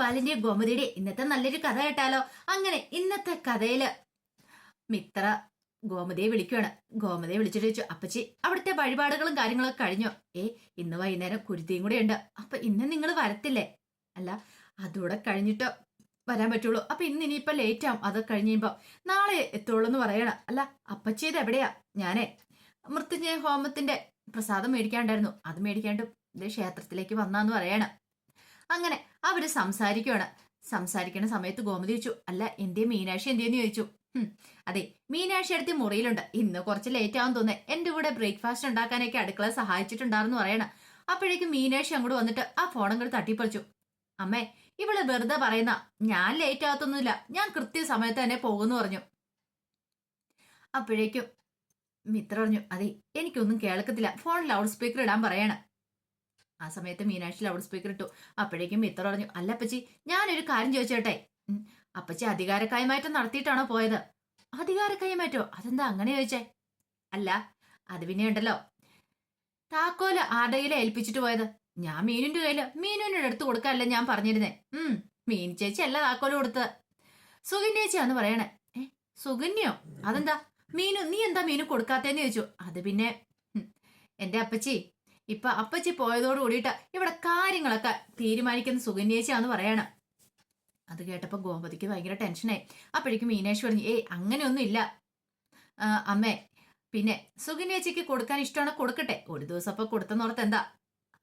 ബാലിന്റെയും ഗോമതിയുടെ ഇന്നത്തെ നല്ലൊരു കഥ കേട്ടാലോ? അങ്ങനെ ഇന്നത്തെ കഥയിൽ മിത്ര ഗോമതിയെ വിളിക്കുകയാണ് ഗോമതിയെ വിളിച്ചിട്ട് ചോദിച്ചു അപ്പച്ചി അവിടുത്തെ വഴിപാടുകളും കാര്യങ്ങളൊക്കെ കഴിഞ്ഞോ? ഏ ഇന്ന് വൈകുന്നേരം കുരുതിയും കൂടെ ഉണ്ട്. അപ്പൊ ഇന്ന് നിങ്ങൾ വരത്തില്ലേ? അല്ല അതുകൂടെ കഴിഞ്ഞിട്ടോ വരാൻ പറ്റുള്ളൂ. അപ്പൊ ഇന്ന് ഇനിയിപ്പൊ ലേറ്റ് ആവും. അതൊക്കെ കഴിഞ്ഞ് കഴിയുമ്പോ നാളെ എത്തുള്ളൂ എന്ന് പറയണ. അല്ല അപ്പച്ചി ഇത് എവിടെയാ? ഞാനേ മൃത്യുഞ്ജയ ഹോമത്തിന്റെ പ്രസാദം മേടിക്കാണ്ടായിരുന്നു അത് മേടിക്കാണ്ട് ഇത് ക്ഷേത്രത്തിലേക്ക് വന്നാന്ന് പറയണ. അങ്ങനെ അവർ സംസാരിക്കുവാണ്. സംസാരിക്കുന്ന സമയത്ത് ഗോമതി ചോദിച്ചു അല്ല എന്തേ മീനാക്ഷി എന്തേന്ന് ചോദിച്ചു? അതെ മീനാക്ഷി അടുത്ത് മുറിയിലുണ്ട്. ഇന്ന് കുറച്ച് ലേറ്റ് ആവും തോന്നേ എന്റെ കൂടെ ബ്രേക്ക്ഫാസ്റ്റ് ഉണ്ടാക്കാനൊക്കെ അടുക്കള സഹായിച്ചിട്ടുണ്ടായിരുന്നു പറയണ. അപ്പോഴേക്കും മീനാക്ഷി അങ്ങോട്ട് വന്നിട്ട് ആ ഫോൺ അങ്ങോട്ട് തട്ടിപ്പറിച്ചു. അമ്മേ ഇവൾ വെറുതെ പറയുന്ന ഞാൻ ലേറ്റ് ആകത്തൊന്നുമില്ല. ഞാൻ കൃത്യസമയത്ത് തന്നെ പോകുന്നു പറഞ്ഞു. അപ്പോഴേക്കും മിത്ര പറഞ്ഞു അതെ എനിക്കൊന്നും കേൾക്കത്തില്ല. ഫോൺ ലൗഡ് സ്പീക്കർ ഇടാൻ പറയണ. ആ സമയത്ത് മീനാക്ഷി ലൗഡ് സ്പീക്കർ ഇട്ടു. അപ്പോഴേക്കും മിത്ര പറഞ്ഞു അല്ല അപ്പച്ചി ഞാനൊരു കാര്യം ചോദിച്ചോട്ടെ? അപ്പച്ചി അധികാര കൈമാറ്റം നടത്തിയിട്ടാണോ പോയത്? അധികാര കൈമാറ്റോ അതെന്താ അങ്ങനെ ചോദിച്ചേ? അല്ല അത് പിന്നെ ഉണ്ടല്ലോ. താക്കോൽ ആരുടെ ഏൽപ്പിച്ചിട്ട് പോയത്? ഞാൻ മീനുന്റെ കയ്യിൽ മീനുവിനോട് അടുത്ത് കൊടുക്കാനല്ല ഞാൻ പറഞ്ഞിരുന്നേ. ഉം മീൻ ചേച്ചി അല്ല താക്കോൽ കൊടുത്തത്. സുകന്യ ചേച്ചിയാന്ന് പറയണേ. ഏ സുകന്യോ അതെന്താ? മീനു നീ എന്താ മീനു കൊടുക്കാത്തേന്ന് ചോദിച്ചു. അത് പിന്നെ എന്റെ അപ്പച്ചി ഇപ്പൊ അപ്പച്ചി പോയതോട് കൂടിയിട്ട് ഇവിടെ കാര്യങ്ങളൊക്കെ തീരുമാനിക്കുന്ന സുകന്യേച്ചിയാന്ന് പറയണം. അത് കേട്ടപ്പോ ഗോപതിക്ക് ഭയങ്കര ടെൻഷനായി. അപ്പോഴേക്കും മീനേഷ് പറഞ്ഞു ഏയ് അങ്ങനെയൊന്നും ഇല്ല അമ്മേ പിന്നെ സുകന്യേച്ചിക്ക് കൊടുക്കാൻ ഇഷ്ടമാണ് കൊടുക്കട്ടെ. ഒരു ദിവസം അപ്പൊ കൊടുത്തെന്നോർത്ത് എന്താ?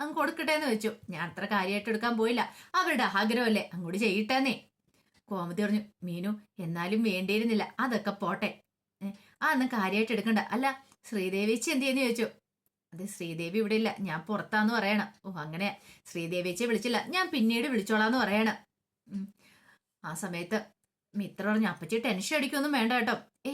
അങ്ങ് കൊടുക്കട്ടെ എന്ന് വെച്ചു. ഞാൻ അത്ര കാര്യമായിട്ട് എടുക്കാൻ പോയില്ല. അവരുടെ ആഗ്രഹമല്ലേ അങ്ങോട്ട് ചെയ്യട്ടെന്നേ. കോമതി പറഞ്ഞു മീനു എന്നാലും വേണ്ടിയിരുന്നില്ല. അതൊക്കെ പോട്ടെ. ആ അന്ന് കാര്യമായിട്ട് എടുക്കണ്ട. അല്ല ശ്രീദേവിച്ച് എന്ത് ചെയ്യുന്നു ചോദിച്ചു? അതെ ശ്രീദേവി ഇവിടെ ഇല്ല. ഞാൻ പുറത്താന്ന് പറയണം. ഓ അങ്ങനെ ശ്രീദേവിച്ചെ വിളിച്ചില്ല. ഞാൻ പിന്നീട് വിളിച്ചോളാന്ന് പറയണം. ആ സമയത്ത് മിത്ര പറഞ്ഞു അപ്പച്ചി ടെൻഷൻ അടിക്കൊന്നും വേണ്ട കേട്ടോ. ഏ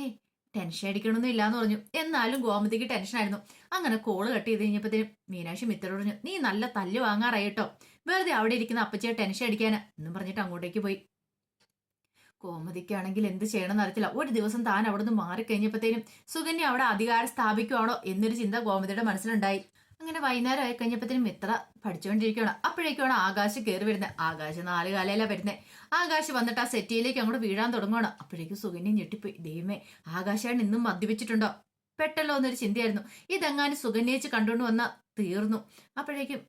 ടെൻഷൻ അടിക്കണമൊന്നും ഇല്ലാന്ന് പറഞ്ഞു. എന്നാലും ഗോമതിക്ക് ടെൻഷനായിരുന്നു അങ്ങനെ കോൾ കട്ട് ചെയ്ത് കഴിഞ്ഞപ്പോഴത്തേനും മീനാക്ഷി മിത്ര പറഞ്ഞു നീ നല്ല തല്ല് വാങ്ങാറായി കേട്ടോ. വെറുതെ അവിടെ ഇരിക്കുന്ന അപ്പച്ചിയെ ടെൻഷൻ അടിക്കാനാ. എന്നും പറഞ്ഞിട്ട് അങ്ങോട്ടേക്ക് പോയി. കോമതിക്കാണെങ്കിൽ എന്ത് ചെയ്യണമെന്ന് അറിയത്തില്ല. ഒരു ദിവസം താൻ അവിടുന്ന് മാറിക്കഴിഞ്ഞപ്പോഴത്തേനും സുകന്യ അവിടെ അധികാരം സ്ഥാപിക്കുവാണോ എന്നൊരു ചിന്ത കോമതിയുടെ മനസ്സിലുണ്ടായി. അങ്ങനെ വൈകുന്നേരം ആയി കഴിഞ്ഞപ്പോഴത്തേനും മിത്ര പഠിച്ചുകൊണ്ടിരിക്കുകയാണ്. അപ്പോഴേക്കാണ് ആകാശ് കയറി വരുന്നത്. ആകാശ് നാല് കാലയിലാണ് വരുന്നത് ആകാശ് വന്നിട്ട് ആ സെറ്റിയിലേക്ക് അങ്ങോട്ട് വീഴാൻ തുടങ്ങുകയാണ് അപ്പോഴേക്കും സുകന്യ ഞെട്ടിപ്പോയി. ദൈവമേ ആകാശാണ് ഇന്നും മദ്യപിച്ചിട്ടുണ്ടോ? പെട്ടല്ലോ എന്നൊരു ചിന്തയായിരുന്നു. ഇതെങ്ങാനും സുകന്യച്ച് കണ്ടുകൊണ്ട് വന്ന തീർന്നു. അപ്പോഴേക്കും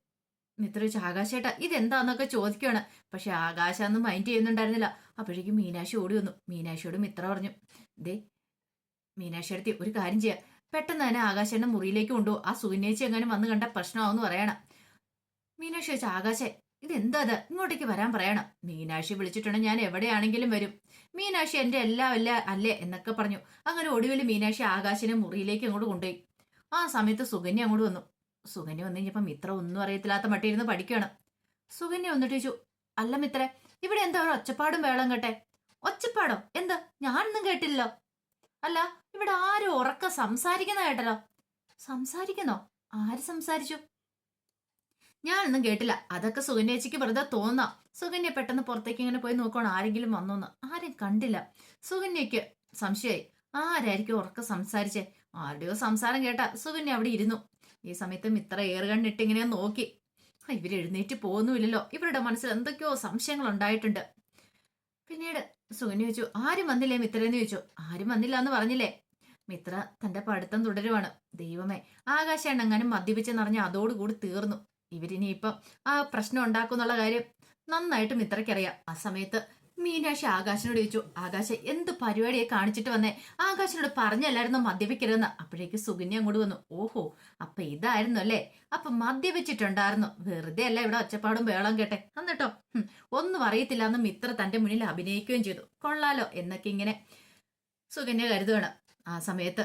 മിത്ര ചോദിച്ചു ആകാശേട്ടാ ഇതെന്താന്നൊക്കെ ചോദിക്കുകയാണ് പക്ഷെ ആകാശ മൈൻഡ് ചെയ്യുന്നുണ്ടായിരുന്നില്ല. അപ്പോഴേക്കും മീനാശി ഓടി വന്നു. മീനാശിയോട് മിത്ര പറഞ്ഞു ദേ മീനാശി അടുത്ത് ഒരു കാര്യം ചെയ്യാം. പെട്ടെന്ന് തന്നെ ആകാശേന്റെ മുറിയിലേക്ക് കൊണ്ടുപോകും ആ സുകന്യേച്ചി എങ്ങാനും വന്ന് കണ്ട പ്രശ്നമാവെന്ന് പറയണം. മീനാക്ഷി വെച്ചാൽ ആകാശേ ഇതെന്താ അത് ഇങ്ങോട്ടേക്ക് വരാൻ പറയണം. മീനാക്ഷി വിളിച്ചിട്ടുണ്ടെങ്കിൽ ഞാൻ എവിടെയാണെങ്കിലും വരും. മീനാക്ഷി എന്റെ എല്ലാം അല്ല അല്ലേ? എന്നൊക്കെ പറഞ്ഞു. അങ്ങനെ ഒടുവിൽ മീനാക്ഷി ആകാശിനെ മുറിയിലേക്ക് അങ്ങോട്ട് കൊണ്ടുപോയി. ആ സമയത്ത് സുകന്യ അങ്ങോട്ട് വന്നു. സുകന്യ വന്നു കഴിഞ്ഞപ്പം മിത്ര ഒന്നും അറിയത്തില്ലാത്ത മട്ടിയിരുന്ന് പഠിക്കുകയാണ്. സുകന്യ വന്നിട്ട് ചോദിച്ചു അല്ല മിത്രേ ഇവിടെ എന്താ ഒരു ഒച്ചപ്പാടും വേളം കേട്ടെ? ഒച്ചപ്പാടോ? എന്താ? ഞാനൊന്നും കേട്ടില്ലല്ലോ. അല്ല ഇവിടെ ആരും ഉറക്ക സംസാരിക്കുന്ന കേട്ടല്ലോ. സംസാരിക്കുന്നോ? ആര് സംസാരിച്ചു? ഞാനൊന്നും കേട്ടില്ല. അതൊക്കെ സുകന്യേച്ചിക്ക് വെറുതെ തോന്നാം. സുകന്യ പെട്ടെന്ന് പുറത്തേക്ക് ഇങ്ങനെ പോയി നോക്കണം ആരെങ്കിലും വന്നോന്ന്. ആരും കണ്ടില്ല. സുകന്യക്ക് സംശയമായി. ആരായിരിക്കും ഉറക്ക സംസാരിച്ചേ? ആരുടെയോ സംസാരം കേട്ട. സുകന്യ അവിടെ ഇരുന്നു. ഈ സമയത്ത് മിത്ര ഏറുകണ്ണിട്ട് ഇങ്ങനെ നോക്കി. ആ, ഇവർ എഴുന്നേറ്റ് പോകുന്നുമില്ലല്ലോ. ഇവരുടെ മനസ്സിൽ എന്തൊക്കെയോ സംശയങ്ങൾ ഉണ്ടായിട്ടുണ്ട്. പിന്നീട് സുകന്യ ചോദിച്ചു ആരും വന്നില്ലേ മിത്രയെന്ന് ചോദിച്ചു. ആരും വന്നില്ല എന്ന് പറഞ്ഞില്ലേ? മിത്ര തന്റെ പഠിത്തം തുടരുവാണ്. ദൈവമേ ആകാശെണ്ണങ്ങാനും നിറഞ്ഞ അതോടുകൂടി തീർന്നു. ഇവരിനി ഇപ്പം ആ പ്രശ്നം ഉണ്ടാക്കുന്നുള്ള കാര്യം നന്നായിട്ട് മിത്രയ്ക്കറിയാം. ആ സമയത്ത് മീനാക്ഷി ആകാശിനോട് ചോദിച്ചു ആകാശ എന്ത് പരിപാടിയെ കാണിച്ചിട്ട് വന്നേ? ആകാശിനോട് പറഞ്ഞല്ലായിരുന്നു മദ്യപിക്കരുതെന്ന്. അപ്പോഴേക്ക് സുഗന്യ അങ്ങോട്ട് വന്നു ഓഹോ അപ്പൊ ഇതായിരുന്നു അല്ലേ? അപ്പൊ മദ്യപിച്ചിട്ടുണ്ടായിരുന്നു. വെറുതെ അല്ല ഇവിടെ ഒച്ചപ്പാടും വേളം കേട്ടെ. എന്നിട്ടോ ഒന്നും അറിയത്തില്ല എന്ന് മിത്ര തന്റെ മുന്നിൽ അഭിനയിക്കുകയും ചെയ്തു. കൊള്ളാലോ എന്നൊക്കെ ഇങ്ങനെ സുഗന്യ കരുതുകയാണ് ആ സമയത്ത്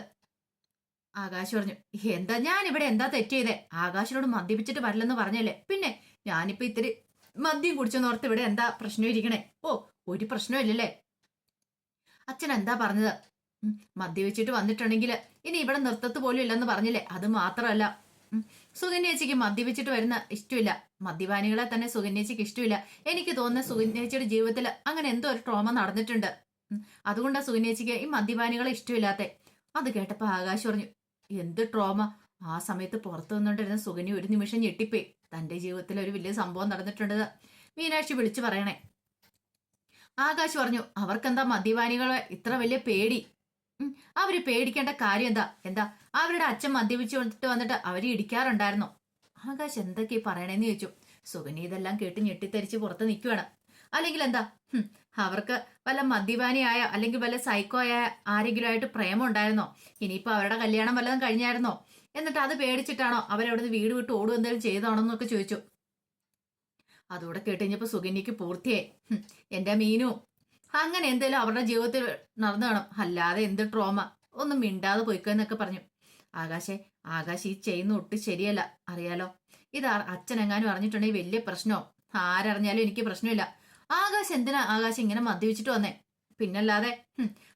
ആകാശ് പറഞ്ഞു എന്താ ഞാൻ ഇവിടെ എന്താ തെറ്റ് ചെയ്തേ? ആകാശിനോട് മദ്യപിച്ചിട്ട് വരില്ലെന്ന് പറഞ്ഞല്ലേ? പിന്നെ ഞാനിപ്പോ ഇത്തിരി മദ്യം കുടിച്ചെന്നോർത്ത് ഇവിടെ എന്താ പ്രശ്നം ഇരിക്കണേ? ഓ ഒരു പ്രശ്നമില്ലല്ലേ അച്ഛൻ എന്താ പറഞ്ഞത്? മദ്യവെച്ചിട്ട് വന്നിട്ടുണ്ടെങ്കിൽ ഇനി ഇവിടെ നിർത്തത്ത് പോലും ഇല്ലെന്ന് പറഞ്ഞില്ലേ? അത് മാത്രമല്ല. സുഗന്യേച്ചിക്ക് മദ്യപിച്ചിട്ട് വരുന്ന ഇഷ്ടമില്ല മദ്യപാനികളെ തന്നെ സുകന്യേച്ചിക്ക് ഇഷ്ടമില്ല എനിക്ക് തോന്നുന്ന സുകന്യേച്ചിയുടെ ജീവിതത്തിൽ അങ്ങനെ എന്തോ ഒരു ട്രോമ നടന്നിട്ടുണ്ട്. അതുകൊണ്ടാണ് അതുകൊണ്ടാ സുകന്യേച്ചിക്ക് ഈ മദ്യപാനികളെ ഇഷ്ടമില്ലാത്തെ അത് കേട്ടപ്പോ ആകാശ് പറഞ്ഞു എന്ത് ട്രോമ? ആ സമയത്ത് പുറത്തു നിന്നുകൊണ്ടിരുന്ന സുകന്യ ഒരു നിമിഷം ഞെട്ടിപ്പോയി. തന്റെ ജീവിതത്തിൽ ഒരു വലിയ സംഭവം നടന്നിട്ടുണ്ട് മീനാക്ഷി വിളിച്ചു പറയണേ. ആകാശ് പറഞ്ഞു അവർക്കെന്താ മദ്യപാനികളെ? ഇത്ര വലിയ പേടി. അവർ പേടിക്കേണ്ട കാര്യം എന്താ? എന്താ? അവരുടെ അച്ഛൻ മദ്യപിച്ചു വന്നിട്ട് വന്നിട്ട് അവർ ഇടിക്കാറുണ്ടായിരുന്നോ? ആകാശ് എന്തൊക്കെ പറയണേന്ന് ചോദിച്ചു. സുഗനി ഇതെല്ലാം കേട്ട് ഞെട്ടിത്തരിച്ച് പുറത്ത് നിൽക്കുവാണ് അല്ലെങ്കിൽ എന്താ? അവർക്ക് വല്ല മദ്യപാനിയായ അല്ലെങ്കിൽ വല്ല സൈക്കോ ആയ ആരെങ്കിലും ആയിട്ട് പ്രേമം ഉണ്ടായിരുന്നോ ഇനിയിപ്പോ അവരുടെ കല്യാണം വല്ലതും കഴിഞ്ഞായിരുന്നോ? എന്നിട്ട് അത് പേടിച്ചിട്ടാണോ അവരവിടുന്ന് വീട് വിട്ട് ഓടുക എന്തെങ്കിലും ചെയ്താണോ എന്നൊക്കെ ചോദിച്ചു. അതോടെ കേട്ടുകഴിഞ്ഞപ്പോ സുഗന്യക്ക് പൂർത്തിയായി. എന്റെ മീനു. അങ്ങനെ എന്തേലും അവരുടെ ജീവിതത്തിൽ നടന്നു കാണും. അല്ലാതെ എന്ത് ട്രോമ ഒന്നും മിണ്ടാതെ പോയിക്കോ എന്നൊക്കെ പറഞ്ഞു. ആകാശെ ആകാശ് ഈ ചെയ്യുന്ന ഒട്ടും ശരിയല്ല. അറിയാലോ? ഇത് അച്ഛനെങ്ങാനും അറിഞ്ഞിട്ടുണ്ടെങ്കിൽ വലിയ പ്രശ്നമോ ആരറിഞ്ഞാലും എനിക്ക് പ്രശ്നമില്ല. ആകാശ് എന്തിനാ ആകാശ് ഇങ്ങനെ മദ്യപിച്ചിട്ട് വന്നേ? പിന്നല്ലാതെ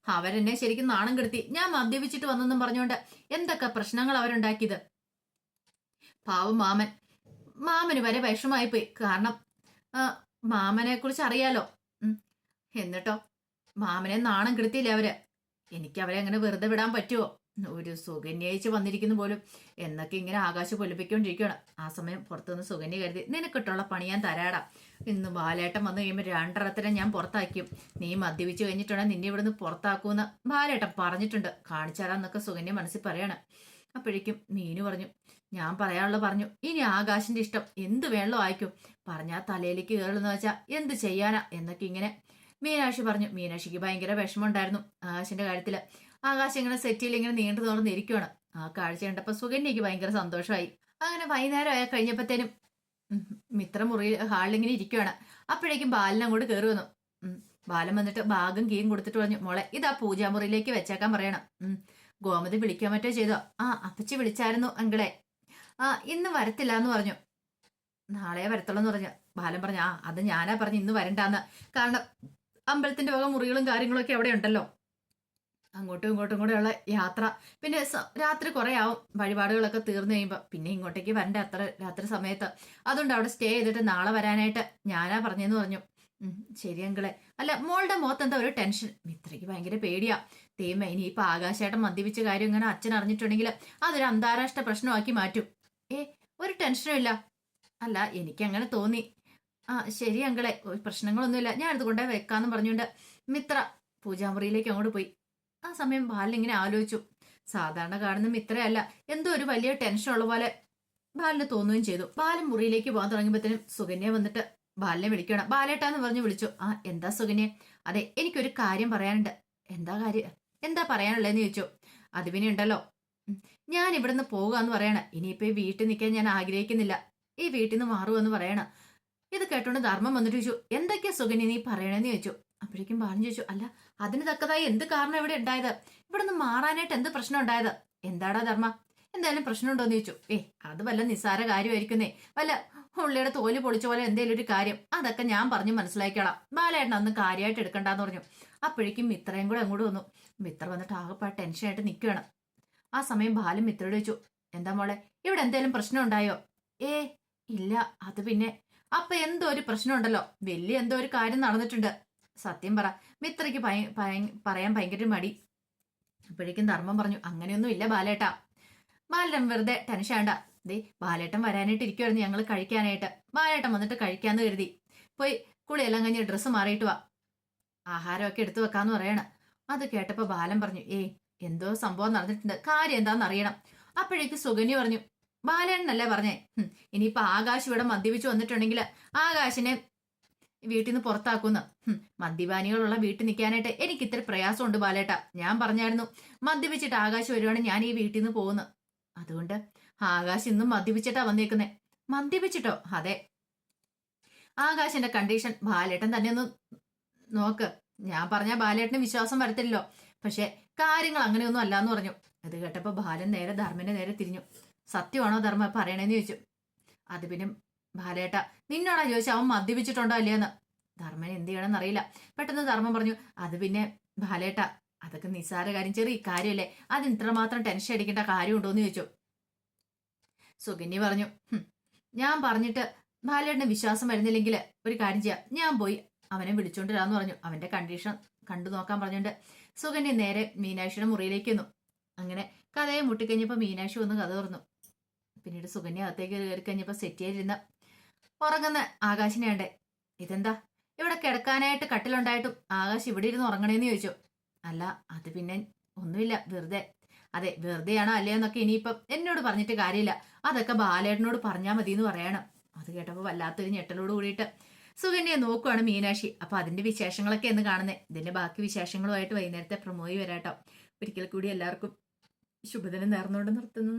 അവരെന്നെ ശരിക്കും നാണം കെടുത്തി. ഞാൻ മദ്യപിച്ചിട്ട് വന്നെന്നും പറഞ്ഞുകൊണ്ട് എന്തൊക്കെ പ്രശ്നങ്ങൾ അവരുണ്ടാക്കിയത്? പാവം മാമൻ. മാമന് വരെ വിഷമായി പോയി കാരണം മാമനെ കുറിച്ച് അറിയാലോ എന്നിട്ടോ മാമനെ നാണം കെടുത്തിയില്ലേ അവർ? എനിക്ക് അവരെ അങ്ങനെ വെറുതെ വിടാൻ പറ്റുമോ ഒരു സുകന്യയിച്ച് വന്നിരിക്കുന്നു പോലും. എന്നൊക്കെ ഇങ്ങനെ ആകാശം പൊലിപ്പിക്കൊണ്ടിരിക്കുകയാണ്. ആ സമയം പുറത്തുനിന്ന് സുകന്യ കരുതി നിനക്കിട്ടുള്ള പണി ഞാൻ തരാടാ. ഇന്ന് ബാലേട്ടൻ വന്നു കഴിയുമ്പോൾ രണ്ടെണ്ണത്തിനെ ഞാൻ പുറത്താക്കും നീ മദ്യപിച്ച് കഴിഞ്ഞിട്ടുണ്ടെങ്കിൽ നിന്നെ ഇവിടുന്ന് പുറത്താക്കൂന്ന് ബാലേട്ടൻ പറഞ്ഞിട്ടുണ്ട്. കാണിച്ചാലാന്നൊക്കെ സുകന്യ മനസ്സിൽ പറയാണ്. അപ്പോഴേക്കും മീനു പറഞ്ഞു ഞാൻ പറയാനുള്ള പറഞ്ഞു. ഇനി ആകാശിന്റെ ഇഷ്ടം എന്ത് വേണമോ ആയിക്കും. പറഞ്ഞാ തലയിലേക്ക് കയറുന്ന വെച്ചാ എന്ത് ചെയ്യാനാ എന്നൊക്കെ ഇങ്ങനെ മീനാക്ഷി പറഞ്ഞു. മീനാക്ഷിക്ക് ഭയങ്കര വിഷമമുണ്ടായിരുന്നു ആകാശിന്റെ കാര്യത്തിൽ. ആകാശം ഇങ്ങനെ സെറ്റിയിൽ ഇങ്ങനെ നീണ്ടു തുറന്ന് ഇരിക്കുവാണ്. ആ കാഴ്ച കണ്ടപ്പോ സുകന്യക്ക് ഭയങ്കര സന്തോഷമായി. അങ്ങനെ വൈകുന്നേരം ആയ കഴിഞ്ഞപ്പോഴത്തേനും ഉം, മിത്ര മുറിയിൽ ഹാളിൽ ഇങ്ങനെ ഇരിക്കുവാണ്. അപ്പോഴേക്കും ബാലൻ അങ്ങോട്ട് കയറി വന്നു. ബാലൻ വന്നിട്ട് ബാഗും കീയും കൊടുത്തിട്ട് പറഞ്ഞു മോളെ ഇതാ പൂജാമുറിയിലേക്ക് വെച്ചേക്കാൻ പറയണം. ഗോമതി വിളിക്കാൻ മറ്റോ ചെയ്തോ? ആ അപ്പച്ചി വിളിച്ചായിരുന്നു അങ്കിളെ. ആ ഇന്ന് വരത്തില്ല എന്ന് പറഞ്ഞു. നാളെ വരത്തുള്ളൂ എന്ന് പറഞ്ഞു. ബാലൻ പറഞ്ഞു ആ അത് ഞാനാ പറഞ്ഞു ഇന്ന് വരണ്ടാന്ന്. കാരണം അമ്പലത്തിന്റെ വക മുറികളും കാര്യങ്ങളും ഒക്കെ അവിടെ ഉണ്ടല്ലോ. അങ്ങോട്ടും ഇങ്ങോട്ടും കൂടെയുള്ള യാത്ര. പിന്നെ രാത്രി കുറെ ആവും. വഴിപാടുകളൊക്കെ തീർന്നു കഴിയുമ്പോൾ പിന്നെ ഇങ്ങോട്ടേക്ക് വരണ്ട അത്ര രാത്രി സമയത്ത്. അതുകൊണ്ട് അവിടെ സ്റ്റേ ചെയ്തിട്ട് നാളെ വരാനായിട്ട് ഞാനാ പറഞ്ഞെന്ന് പറഞ്ഞു. ശരി അങ്കിളെ. അല്ല മോളുടെ മുഖത്ത് എന്താ ഒരു ടെൻഷൻ മിത്രയ്ക്ക് ഭയങ്കര പേടിയാ. തേമ ഇനി ഇപ്പൊ ആകാശേട്ടൻ മദ്യപിച്ച കാര്യം ഇങ്ങനെ അച്ഛൻ അറിഞ്ഞിട്ടുണ്ടെങ്കിൽ അതൊരു അന്താരാഷ്ട്ര പ്രശ്നമാക്കി മാറ്റും. ഏ ഒരു ടെൻഷനും ഇല്ല. അല്ല എനിക്ക് അങ്ങനെ തോന്നി. ആ ശരി അങ്കളെ പ്രശ്നങ്ങളൊന്നുമില്ല. ഞാൻ ഇത് വെക്കാന്ന് പറഞ്ഞുകൊണ്ട് മിത്ര പൂജാമുറിയിലേക്ക് അങ്ങോട്ട് പോയി. ആ സമയം ബാലൻ ഇങ്ങനെ ആലോചിച്ചു. സാധാരണ കാണുന്ന മിത്രയല്ല എന്തോ ഒരു വലിയ ടെൻഷൻ ഉള്ള പോലെ ബാലിന് തോന്നുകയും ചെയ്തു. ബാലൻ മുറിയിലേക്ക് പോകാൻ തുടങ്ങിയപ്പോഴത്തേനും സുകന്യ വന്നിട്ട് ബാലിനെ വിളിക്കണം. ബാലേട്ടാന്ന് പറഞ്ഞ് വിളിച്ചു. ആ എന്താ സുകന്യ? അതെ എനിക്കൊരു കാര്യം പറയാനുണ്ട്. എന്താ കാര്യം? എന്താ പറയാനുള്ളതെന്ന് ചോദിച്ചു. അത് പിന്നെ ഉണ്ടല്ലോ ഞാൻ ഇവിടുന്ന് പോകാന്ന് പറയണ. ഇനിയിപ്പോ ഈ വീട്ടിൽ നിൽക്കാൻ ഞാൻ ആഗ്രഹിക്കുന്നില്ല. ഈ വീട്ടിൽ നിന്ന് മാറുമെന്ന് പറയണ. ഇത് കേട്ടോണ്ട് ധർമ്മം വന്നിട്ട് ചോദിച്ചു എന്തൊക്കെയാ സുഖനി നീ പറയണെന്ന് ചോദിച്ചു. അപ്പോഴേക്കും പറഞ്ഞു ചോദിച്ചു അല്ല അതിന് തക്കതായി എന്ത് കാരണം ഇവിടെ ഉണ്ടായത്? ഇവിടെ നിന്ന് മാറാനായിട്ട് എന്ത് പ്രശ്നം ഉണ്ടായത്? എന്താടാ ധർമ്മ? എന്തായാലും പ്രശ്നമുണ്ടോന്ന് ചോദിച്ചു ഏ അത് വല്ല നിസ്സാര കാര്യമായിരിക്കുന്നേ. വല്ല ഉള്ളിയുടെ തോൽ പൊളിച്ച പോലെ എന്തേലും ഒരു കാര്യം. അതൊക്കെ ഞാൻ പറഞ്ഞു മനസ്സിലാക്കിയോളാം ബാലേട്ടൻ അന്ന് കാര്യമായിട്ട് എടുക്കണ്ടെന്ന് പറഞ്ഞു. അപ്പോഴേക്കും മിത്രയും കൂടെ അങ്ങോട്ട് വന്നു. മിത്ര വന്നിട്ട് ആകെപ്പാട് ടെൻഷനായിട്ട് നിൽക്കുകയാണ് ആ സമയം ബാലൻ മിത്രയോട് ചോദിച്ചു എന്താ മോളെ ഇവിടെ എന്തേലും പ്രശ്നം ഉണ്ടായോ? ഏ ഇല്ല അത് പിന്നെ അപ്പൊ എന്തോ ഒരു പ്രശ്നം ഉണ്ടല്ലോ വലിയ എന്തോ ഒരു കാര്യം നടന്നിട്ടുണ്ട്. സത്യം പറ മിത്രയ്ക്ക് പറയാൻ ഭയങ്കര മടി. അപ്പോഴേക്കും ധർമ്മം പറഞ്ഞു അങ്ങനെയൊന്നും ഇല്ല ബാലേട്ട. ബാലേട്ടൻ വെറുതെ ടെൻഷൻ വേണ്ട ദേ ബാലേട്ടൻ വരാനായിട്ട് ഇരിക്കുവായിരുന്നു ഞങ്ങൾ കഴിക്കാനായിട്ട്. ബാലേട്ടൻ വന്നിട്ട് കഴിക്കാന്ന് കരുതി. പോയി കുളിയെല്ലാം കഴിഞ്ഞ് ഡ്രസ്സ് മാറിയിട്ട് വാ. ആഹാരമൊക്കെ എടുത്തു വെക്കാന്ന് പറയണം. അത് കേട്ടപ്പോൾ ബാലൻ പറഞ്ഞു ഏയ് എന്തോ സംഭവം നടന്നിട്ടുണ്ട്. കാര്യം എന്താന്ന് അറിയണം. അപ്പോഴേക്ക് സുഗന്യ പറഞ്ഞു ബാലേണ്ണല്ലേ പറഞ്ഞേ? ഇനിയിപ്പൊ ആകാശ് ഇവിടെ മദ്യപിച്ചു വന്നിട്ടുണ്ടെങ്കിൽ ആകാശിനെ വീട്ടിൽ നിന്ന് പുറത്താക്കുന്നു. മദ്യപാനികളുള്ള വീട്ടിൽ നിൽക്കാനായിട്ട് എനിക്ക് ഇത്ര പ്രയാസമുണ്ട് ബാലേട്ട. ഞാൻ പറഞ്ഞായിരുന്നു മദ്യപിച്ചിട്ട് ആകാശ് വരുവാണെങ്കിൽ ഞാൻ ഈ വീട്ടിൽ നിന്ന് പോകുന്നു അതുകൊണ്ട് ആകാശ് ഇന്നും മദ്യപിച്ചിട്ടാ വന്നേക്കുന്നേ. മദ്യപിച്ചിട്ടോ? അതെ. ആകാശിന്റെ കണ്ടീഷൻ ബാലേട്ടൻ തന്നെ ഒന്ന് നോക്ക്. ഞാൻ പറഞ്ഞ ബാലേട്ടന് വിശ്വാസം വരത്തില്ലല്ലോ. പക്ഷെ കാര്യങ്ങൾ അങ്ങനെയൊന്നും അല്ല എന്ന് പറഞ്ഞു. അത് കേട്ടപ്പോൾ ബാലൻ നേരെ ധർമ്മന്റെ നേരെ തിരിഞ്ഞു. സത്യമാണോ ധർമ്മ? പറയണേന്ന് ചോദിച്ചു. അത് പിന്നെ ബാലേട്ട നിന്നോടാ ചോദിച്ചു അവൻ മദ്യപിച്ചിട്ടുണ്ടോ അല്ലേന്ന് ധർമ്മൻ എന്ത് ചെയ്യണമെന്ന് അറിയില്ല പെട്ടെന്ന് ധർമ്മം പറഞ്ഞു അത് പിന്നെ ബാലേട്ട അതൊക്കെ നിസ്സാര കാര്യം ചെറിയ കാര്യമല്ലേ അത് ഇത്രമാത്രം ടെൻഷൻ അടിക്കേണ്ട കാര്യമുണ്ടോ എന്ന് ചോദിച്ചു. സുഗന്യ പറഞ്ഞു ഞാൻ പറഞ്ഞിട്ട് ബാലേട്ടന് വിശ്വാസം വരുന്നില്ലെങ്കിൽ ഒരു കാര്യം ചെയ്യാം. ഞാൻ പോയി അവനെ വിളിച്ചോണ്ടിരാന്ന് പറഞ്ഞു. അവന്റെ കണ്ടീഷൻ കണ്ടു നോക്കാൻ പറഞ്ഞുകൊണ്ട് സുഗന്യ നേരെ മീനാക്ഷിയുടെ മുറിയിലേക്ക് വന്നു അങ്ങനെ കഥയെ മുട്ടിക്കഴിഞ്ഞപ്പോ മീനാക്ഷി ഒന്ന് കഥ തുറന്നു. പിന്നീട് സുഗന്യ അകത്തേക്ക് കയറി കഴിഞ്ഞപ്പോ സെറ്റ് ചെയ്തിരുന്ന ഉറങ്ങുന്ന ആകാശിനെ കണ്ടേ. ഇതെന്താ? ഇവിടെ കിടക്കാനായിട്ട് കട്ടിലുണ്ടായിട്ടും ആകാശ് ഇവിടെ ഇരുന്ന് ഉറങ്ങണേന്ന് ചോദിച്ചു. അല്ല അത് പിന്നെ ഒന്നുമില്ല വെറുതെ. അതെ വെറുതെയാണോ അല്ലേ എന്നൊക്കെ ഇനിയിപ്പം എന്നോട് പറഞ്ഞിട്ട് കാര്യമില്ല. അതൊക്കെ ബാലേട്ടനോട് പറഞ്ഞാൽ മതി എന്ന് പറയണം. അത് കേട്ടപ്പോൾ വല്ലാത്തൊരു ഞെട്ടലോട് കൂടിയിട്ട് സുകന്യെ നോക്കുവാണ് മീനാക്ഷി. അപ്പൊ അതിന്റെ വിശേഷങ്ങളൊക്കെ എന്ന് കാണുന്നത് ഇതിന്റെ ബാക്കി വിശേഷങ്ങളുമായിട്ട് വൈകുന്നേരത്തെ പ്രമോയി വരാട്ടോ. ഒരിക്കൽ കൂടി എല്ലാവർക്കും ശുഭദിനം നേർന്നുകൊണ്ട് നിർത്തുന്നു.